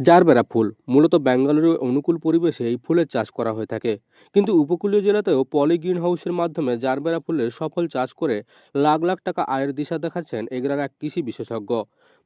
Gerbera ফুল। মূলত বেঙ্গালুরু অনুকূল পরিবেশে এই ফুলের চাষ করা হয়ে থাকে। কিন্তু উপকূলীয় জেলাতেও পলি গ্রিন হাউসের মাধ্যমে জারবেরা ফুলের সফল চাষ করে লাখ লাখ টাকা আয়ের দিশা দেখাচ্ছেন এগরার এক কৃষি বিশেষজ্ঞ।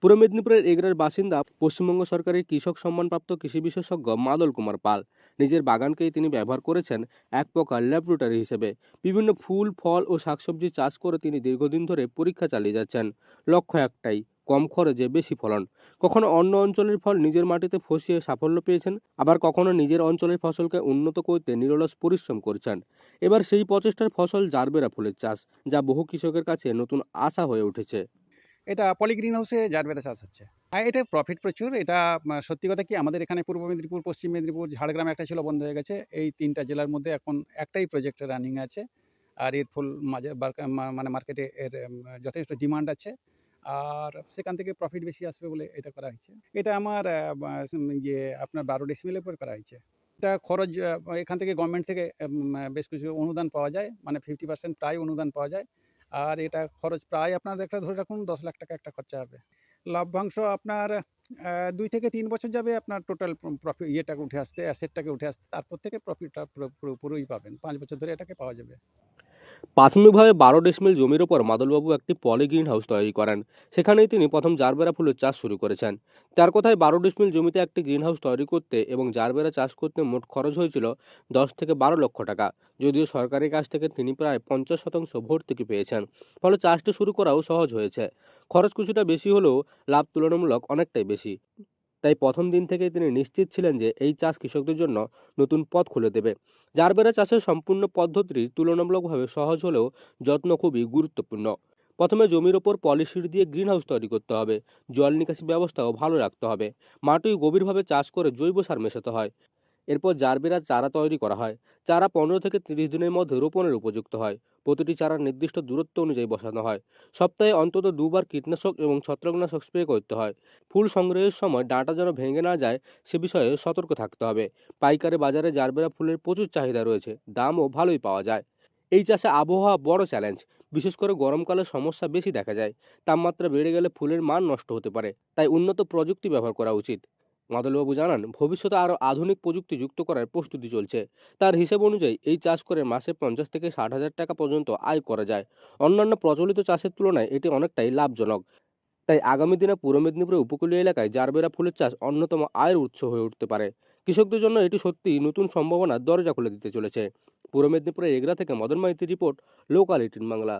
পূর্ব মেদিনীপুরের এগরার বাসিন্দা, পশ্চিমবঙ্গ সরকারের কৃষক সম্মানপ্রাপ্ত কৃষি বিশেষজ্ঞ মাদল কুমার পাল। নিজের বাগানকেই তিনি ব্যবহার করেছেন এক প্রকার ল্যাবরেটরি হিসেবে। বিভিন্ন ফুল, ফল ও শাকসবজি চাষ করে তিনি দীর্ঘদিন ধরে পরীক্ষা চালিয়ে যাচ্ছেন। লক্ষ্য একটাই কম খরচে বেশি ফলন। কখনো অন্য অঞ্চলের ফল নিজের মাটিতে ফসিয়ে সাফল্য পেয়েছেন, আবার কখনো নিজের অঞ্চলের ফসলকে উন্নত করতে নিরলস পরিশ্রম করছেন। এবার সেই প্রচেষ্টার ফসল জারবেরা ফুলের চাষ, যা বহু কৃষকের কাছে নতুন আশা হয়ে উঠেছে। এটা পলি গ্রিন হাউসে জারবেরা চাষ হচ্ছে। এটা প্রফিট প্রচুর, এটা সত্যি কথা কি আমাদের এখানে পূর্ব মেদিনীপুর, পশ্চিম মেদিনীপুর, ঝাড়গ্রাম একটা ছিল, বন্ধ হয়ে গেছে। এই তিনটা জেলার মধ্যে এখন একটাই প্রজেক্ট রানিং আছে। আর এর ফুল মাঝে মানে মার্কেটে এর যথেষ্ট ডিমান্ড আছে। আর সেখান থেকে প্রফিট বেশি আসবে বলে এটা করা হয়েছে। এটা আমার ইয়ে আপনার বারো ডিসমিলের উপর করা হয়েছে। এটা খরচ এখান থেকে গভর্নমেন্ট থেকে বেশ কিছু অনুদান পাওয়া যায় মানে ফিফটি পার্সেন্ট প্রায় অনুদান পাওয়া যায়। আর এটা খরচ প্রায় আপনার একটা ধরে রাখুন দশ লাখ টাকা একটা খরচা হবে। লভ্যাংশ আপনার দুই থেকে তিন বছর যাবে আপনার টোটাল প্রফিট ইয়েটাকে উঠে আসতে অ্যাসেটটাকে উঠে আসতে, তারপর থেকে প্রফিটটা পুরো পুরো- পুরোই পাবেন। পাঁচ বছর ধরে এটাকে পাওয়া যাবে। প্রাথমিকভাবে বারো ডিসমিল জমির ওপর মাদলবাবু একটি পলি গ্রিন হাউস তৈরি করেন। সেখানেই তিনি প্রথম জারবেরা ফুলের চাষ শুরু করেছেন। তার কথায় বারো ডিসমিল জমিতে একটি গ্রিন হাউস তৈরি করতে এবং জারবেরা চাষ করতে মোট খরচ হয়েছিল দশ থেকে বারো লক্ষ টাকা। যদিও সরকারের কাছ থেকে তিনি প্রায় পঞ্চাশ শতাংশ ভর্তুকি পেয়েছেন। ফলে চাষটি শুরু করাও সহজ হয়েছে। খরচ কিছুটা বেশি হলেও লাভ তুলনামূলক অনেকটাই বেশি। তাই প্রথম দিন থেকেই তিনি নিশ্চিত ছিলেন যে এই চাষ কৃষকদের জন্য নতুন পথ খুলে দেবে। জারবেরা চাষের সম্পূর্ণ পদ্ধতিটি তুলনামূলকভাবে সহজ হলেও যত্ন খুবই গুরুত্বপূর্ণ। প্রথমে জমির ওপর পলিশিট দিয়ে গ্রিন হাউস তৈরি করতে হবে। জল নিকাশি ব্যবস্থাও ভালো রাখতে হবে। মাটি গভীরভাবে চাষ করে জৈব সার মেশাতে হয়। এরপর জারবেরা চারা তৈরি করা হয়। চারা পনেরো থেকে তিরিশ দিনের মধ্যে রোপণের উপযুক্ত হয়। প্রতিটি চারার নির্দিষ্ট দূরত্ব অনুযায়ী বসানো হয়। সপ্তাহে অন্তত দুবার কীটনাশক এবং ছত্রাকনাশক স্প্রে করতে হয়। ফুল সংগ্রহের সময় ডাঁটা যেন ভেঙে না যায়, সে বিষয়ে সতর্ক থাকতে হবে। পাইকারি বাজারে জারবেরা ফুলের প্রচুর চাহিদা রয়েছে। দামও ভালোই পাওয়া যায়। এই চাষে আবহাওয়া বড় চ্যালেঞ্জ। বিশেষ করে গরমকালে সমস্যা বেশি দেখা যায়। তাপমাত্রা বেড়ে গেলে ফুলের মান নষ্ট হতে পারে। তাই উন্নত প্রযুক্তি ব্যবহার করা উচিত। মাদলবাবু জানান, ভবিষ্যতে আরও আধুনিক প্রযুক্তি যুক্ত করার প্রস্তুতি চলছে। তার হিসেব অনুযায়ী এই চাষ করে মাসে পঞ্চাশ থেকে ষাট হাজার টাকা পর্যন্ত আয় করা যায়। অন্যান্য প্রচলিত চাষের তুলনায় এটি অনেকটাই লাভজনক। তাই আগামী দিনে পূর্ব মেদিনীপুরের উপকূলীয় এলাকায় জারবেরা ফুলের চাষ অন্যতম আয়ের উৎস হয়ে উঠতে পারে। কৃষকদের জন্য এটি সত্যিই নতুন সম্ভাবনার দরজা খুলে দিতে চলেছে। পূর্ব মেদিনীপুরের এগরা থেকে মদন মাইতির রিপোর্ট, লোকাল এইটিন বাংলা।